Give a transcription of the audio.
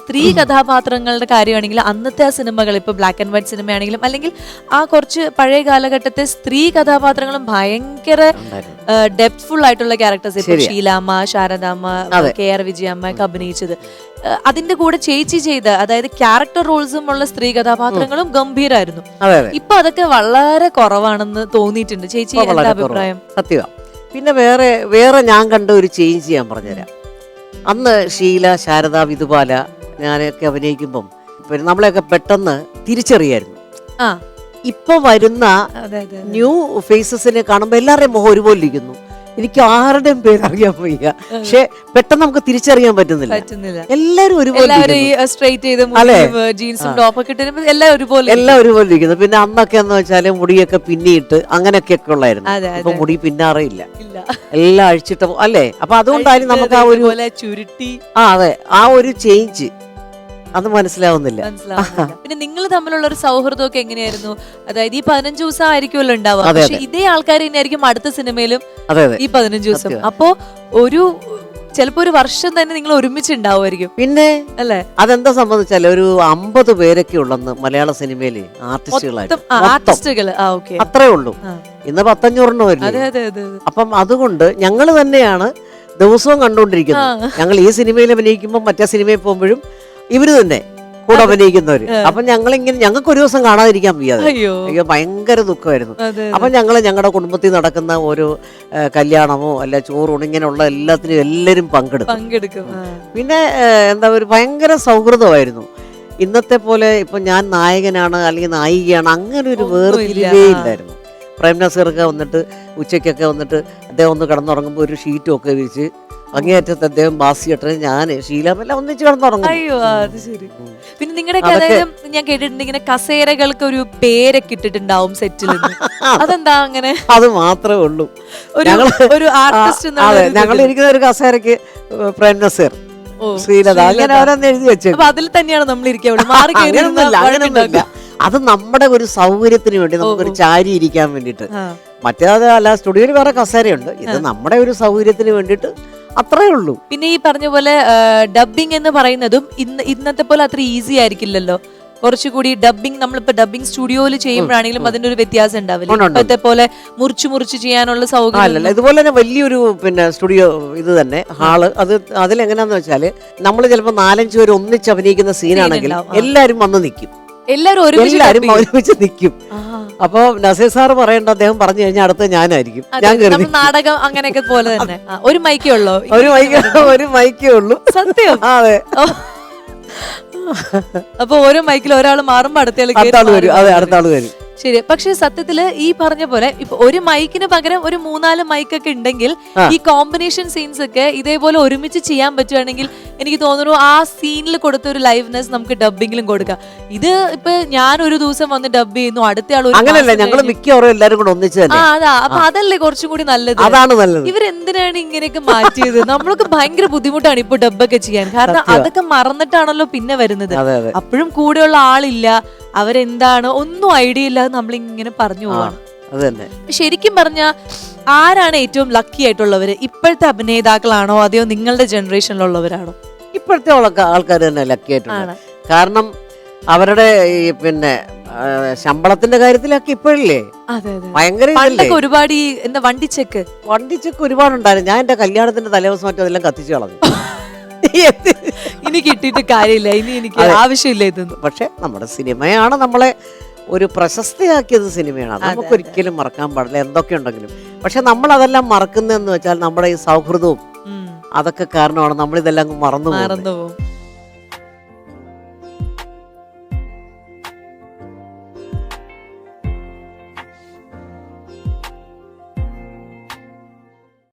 സ്ത്രീ കഥാപാത്രങ്ങളുടെ കാര്യമാണെങ്കിൽ അന്നത്തെ ആ സിനിമകൾ ഇപ്പോൾ ബ്ലാക്ക് ആൻഡ് വൈറ്റ് സിനിമയാണെങ്കിലും അല്ലെങ്കിൽ ആ കുറച്ച് പഴയ കാലഘട്ടത്തെ സ്ത്രീ കഥാപാത്രങ്ങളും ഭയങ്കര ഡെപ്ത് ഡെപ്ത്ഫുൾ ആയിട്ടുള്ള ക്യാരക്ടേഴ്സ് ഇപ്പൊ ശരിയാ. ഷീലാമ്മ ശാരദാമ്മ. കെ ആർ വിജയമ്മ ഒക്കെ അഭിനയിച്ചത്. അതിന്റെ കൂടെ ചേച്ചി ചെയ്ത അതായത് ക്യാരക്ടർ റോൾസും ഉള്ള സ്ത്രീ കഥാപാത്രങ്ങളും ഗംഭീരായിരുന്നു. ഇപ്പൊ അതൊക്കെ വളരെ കുറവാണെന്ന് തോന്നിയിട്ടുണ്ട്. ചേച്ചി എന്താ അഭിപ്രായം? സത്യം പിന്നെ വേറെ വേറെ ഞാൻ കണ്ട ഒരു ചേഞ്ച് ചെയ്യാൻ പറഞ്ഞുതരാം. അന്ന് ഷീല ശാരദ വിതുപാല ഞാനൊക്കെ അഭിനയിക്കുമ്പം പിന്നെ നമ്മളെയൊക്കെ പെട്ടെന്ന് തിരിച്ചറിയായിരുന്നു. ആ. ഇപ്പൊ വരുന്ന. ന്യൂ ഫേസസിനെ കാണുമ്പോൾ എല്ലാവരുടെയും മുഖം ഒരുപോലെ ഇരിക്കുന്നു. എനിക്ക് ആരുടെയും പേര് അറിയാൻ വയ്യ പക്ഷെ പെട്ടെന്ന് നമുക്ക് തിരിച്ചറിയാൻ പറ്റുന്നില്ല. ഒരുപോലെ എല്ലാവരും അല്ലേ? ജീൻസും. ടോപ്പൊക്കെ എല്ലാം ഒരുപോലെ എല്ലാം ഒരുപോലെ ഇരിക്കുന്നു. പിന്നെ അന്നൊക്കെ എന്ന് വെച്ചാൽ മുടിയൊക്കെ പിന്നിയിട്ട് അങ്ങനെയൊക്കെ ഉള്ളായിരുന്നു. അപ്പൊ ഇപ്പൊ മുടി പിന്നാറയില്ല എല്ലാം അഴിച്ചിട്ട് അല്ലേ? അപ്പൊ അതുകൊണ്ടായാലും നമുക്ക് ആ ഒരു ചുരുട്ടി. ആ അതെ. ആ ഒരു ചേഞ്ച് അത് മനസ്സിലാവുന്നില്ല. പിന്നെ നിങ്ങൾ തമ്മിലുള്ള ഒരു സൗഹൃദമൊക്കെ എങ്ങനെയായിരുന്നു? അതായത് ഈ പതിനഞ്ച് ദിവസം ആയിരിക്കുമല്ലോ ഉണ്ടാവുക. പക്ഷെ ഇതേ ആൾക്കാർ തന്നെയായിരിക്കും അടുത്ത സിനിമയിലും ഈ പതിനഞ്ച് ദിവസം. അപ്പോ ഒരു ചിലപ്പോ ഒരു വർഷം തന്നെ നിങ്ങൾ ഒരുമിച്ച് ഉണ്ടാവുമായിരിക്കും. പിന്നെ അല്ലെ? അതെന്താ സംബന്ധിച്ചാൽ ഒരു അമ്പത് പേരൊക്കെ ഉള്ളെന്ന് മലയാള ആർട്ടിസ്റ്റുകളായിട്ട്. മൊത്തം ആർട്ടിസ്റ്റുകൾ അത്രേ ഉള്ളൂ. ഇന്ന് പത്തഞ്ഞൂറെണ്ണം. അപ്പം അതുകൊണ്ട് ഞങ്ങൾ തന്നെയാണ് ദിവസവും കണ്ടുകൊണ്ടിരിക്കുന്നത്. ഞങ്ങൾ ഈ സിനിമയിൽ അഭിനയിക്കുമ്പോൾ മറ്റേ സിനിമയിൽ പോകുമ്പോഴും ഇവർ തന്നെ കൂടെ അഭിനയിക്കുന്നവര്. അപ്പൊ ഞങ്ങൾ ഇങ്ങനെ ഞങ്ങൾക്ക് ഒരു ദിവസം കാണാതിരിക്കാൻ വയ്യാതെ. അയ്യോ. ഭയങ്കര ദുഃഖമായിരുന്നു. അപ്പൊ ഞങ്ങൾ ഞങ്ങളുടെ കുടുംബത്തിൽ നടക്കുന്ന ഒരു കല്യാണമോ അല്ല ചോറൂണ് ഇങ്ങനെയുള്ള എല്ലാത്തിനും എല്ലാവരും പങ്കെടുക്കും. പിന്നെ എന്താ ഒരു ഭയങ്കര സൗഹൃദമായിരുന്നു. ഇന്നത്തെ പോലെ ഇപ്പൊ ഞാൻ നായകനാണ് അല്ലെങ്കിൽ നായികയാണ് അങ്ങനെ ഒരു. വേർതിരിവേ ഇല്ലായിരുന്നു. പ്രേം നസീറൊക്കെ വന്നിട്ട് ഉച്ചയ്ക്കൊക്കെ വന്നിട്ട് അദ്ദേഹം ഒന്ന് കിടന്നുറങ്ങുമ്പോൾ ഒരു ഷീറ്റും ഒക്കെ വിരിച്ച് അങ്ങേയറ്റത്ത് അദ്ദേഹം ബാസിയട്ടെ ഞാൻ ഷീലാമെല്ലാം ഒന്നിച്ച് കിടന്നുറങ്ങും. അയ്യോ അത് ശരി. പിന്നെ നിങ്ങളുടെ കഥയിലും ഞാൻ കേട്ടിട്ടുണ്ട് ഇങ്ങനെ കസേരകൾക്ക് ഒരു പേരൊക്കെ ഇട്ടിട്ടുണ്ടാവും സെറ്റിൽ അതെന്താ അങ്ങനെ? അത് മാത്രമേ ഉള്ളൂ. ഒരു ആർട്ടിസ്റ്റ് അതെ ഞങ്ങൾ ഇരിക്കുന്ന ഒരു കസേരക്ക് പ്രേം നസീർ. ശ്രീലത അങ്ങനെ ഓരോന്ന് എഴുതി വെച്ചു അതിൽ തന്നെയാണ് നമ്മൾ ഇരിക്കുക മാറി അത് നമ്മുടെ ഒരു സൗകര്യത്തിന് വേണ്ടി നമുക്കൊരു ചാരി ഇരിക്കാൻ വേണ്ടിയിട്ട്. മറ്റേത് അല്ല സ്റ്റുഡിയോയിൽ വേറെ കസേരയുണ്ട്. ഇത് നമ്മുടെ ഒരു സൗകര്യത്തിന് വേണ്ടിയിട്ട് അത്രേ ഉള്ളൂ. പിന്നെ ഈ പറഞ്ഞ പോലെ ഡബിങ് എന്ന് പറയുന്നതും ഇന്ന് ഇന്നത്തെ പോലെ അത്ര ഈസി ആയിരിക്കില്ലല്ലോ. കുറച്ചുകൂടി ഡബിങ് നമ്മളിപ്പോ ഡബിങ് സ്റ്റുഡിയോയിൽ ചെയ്യുമ്പോഴാണെങ്കിലും അതിന്റെ ഒരു വ്യത്യാസം ഉണ്ടാവില്ല. ഇപ്പോഴത്തെ പോലെ മുറിച്ച് മുറിച്ച് ചെയ്യാനുള്ള സൗകര്യം ഇതുപോലെ തന്നെ വലിയൊരു പിന്നെ സ്റ്റുഡിയോ ഇത് തന്നെ ഹാൾ. അത് അതിലെങ്ങനെയാന്ന് വെച്ചാൽ നമ്മൾ ചിലപ്പോൾ നാലഞ്ച് പേര് ഒന്നിച്ച് അഭിനയിക്കുന്ന സീനാണെങ്കിൽ എല്ലാവരും എല്ലാരും വന്ന് നിൽക്കും എല്ലാരും ഒരുമിച്ച് നിൽക്കും. അപ്പൊ നസീർ സാർ പറയേണ്ട അദ്ദേഹം പറഞ്ഞു കഴിഞ്ഞാൽ അടുത്ത ഞാനായിരിക്കും. ഞാൻ കരുതി നാടകം അങ്ങനെയൊക്കെ പോലെ തന്നെ. ഒരു മൈക്കേ ഉള്ളൂ. ഒരു മൈക്ക് ഒരു മൈക്കേ ഉള്ളൂ. സത്യം. അതെ. അപ്പൊ ഓരോ മൈക്കിൽ ഒരാൾ മാറുമ്പോ അടുത്ത അടുത്ത ആൾ വരും. അതെ അടുത്ത ആൾ വരും. ശരി. പക്ഷെ സത്യത്തിൽ ഈ പറഞ്ഞ പോലെ ഇപ്പൊ ഒരു മൈക്കിന് പകരം ഒരു മൂന്നാൽ മൈക്കൊക്കെ ഉണ്ടെങ്കിൽ ഈ കോമ്പിനേഷൻ സീൻസ് ഒക്കെ ഇതേപോലെ ഒരുമിച്ച് ചെയ്യാൻ പറ്റുവാണെങ്കിൽ എനിക്ക് തോന്നുന്നു ആ സീനിൽ കൊടുത്ത ഒരു ലൈവ്നെസ് നമുക്ക് ഡബിങ്ങിലും കൊടുക്കാം. ഇത് ഇപ്പൊ ഞാൻ ഒരു ദിവസം വന്ന് ഡബ് ചെയ്യുന്നു അടുത്ത ആൾ അങ്ങനെയല്ല ഞങ്ങൾ എല്ലാവരും മിക്കവാറും എല്ലാരും കൂടെ ഒന്നിച്ച് ആ അതാ. അപ്പൊ അതല്ലേ കുറച്ചും കൂടി നല്ലത്? അതാണ് നല്ലത്. ഇവരെന്തിനാണ് ഇങ്ങനെയൊക്കെ മാറ്റിയത്? നമ്മൾക്ക് ഭയങ്കര ബുദ്ധിമുട്ടാണ് ഇപ്പൊ ഡബ്ബൊക്കെ ചെയ്യാൻ. കാരണം അതൊക്കെ മറന്നിട്ടാണല്ലോ പിന്നെ വരുന്നത്. അപ്പോഴും കൂടെയുള്ള ആളില്ല. അവരെന്താണ്? ഒന്നും ഐഡിയ ഇല്ലാതെ നമ്മൾ ഇങ്ങനെ പറഞ്ഞു പോവാണ്. ശരിക്കും പറഞ്ഞ ആരാണ് ഏറ്റവും ലക്കി ആയിട്ടുള്ളവര്? ഇപ്പോഴത്തെ അഭിനേതാക്കളാണോ? അതെയോ നിങ്ങളുടെ ജനറേഷനിലുള്ളവരാണോ ഇപ്പോഴത്തെ ആൾക്കാർ തന്നെ ലക്കി ആയിട്ടുണ്ട്. കാരണം അവരുടെ ഈ പിന്നെ ആ, ശമ്പളത്തിന്റെ കാര്യത്തിലൊക്കെ ഇപ്പോഴില്ലേ? അതെ അതെ. ഭയങ്കര ഇതല്ലേ? പണ്ടൊക്കെ ഒരുപാട് ഈ എന്താ വണ്ടിച്ചെക്ക് വണ്ടിച്ചൊക്കെ ഒരുപാടുണ്ടായിരുന്നു ഞാൻ എന്റെ കല്യാണത്തിന്റെ തലേദിവസം മറ്റും അതെല്ലാം കത്തിച്ചു കളഞ്ഞു. ഇനി കിട്ടിയിട്ട് കാര്യമില്ല. ഇനി എനിക്ക് ആവശ്യമില്ല ഇതൊന്നും. പക്ഷെ നമ്മുടെ സിനിമയാണ് നമ്മളെ ഒരു പ്രശസ്തിയാക്കിയത് സിനിമയാണ്. അത് അതെ, നമുക്ക് ഒരിക്കലും മറക്കാൻ പാടില്ല എന്തൊക്കെ ഉണ്ടെങ്കിലും. പക്ഷെ നമ്മൾ അതെല്ലാം മറക്കുന്നതെന്ന് വെച്ചാൽ നമ്മുടെ ഈ സൗഹൃദവും അതൊക്കെ കാരണമാണ് നമ്മളിതെല്ലാം മറന്നു മറന്നു പോകും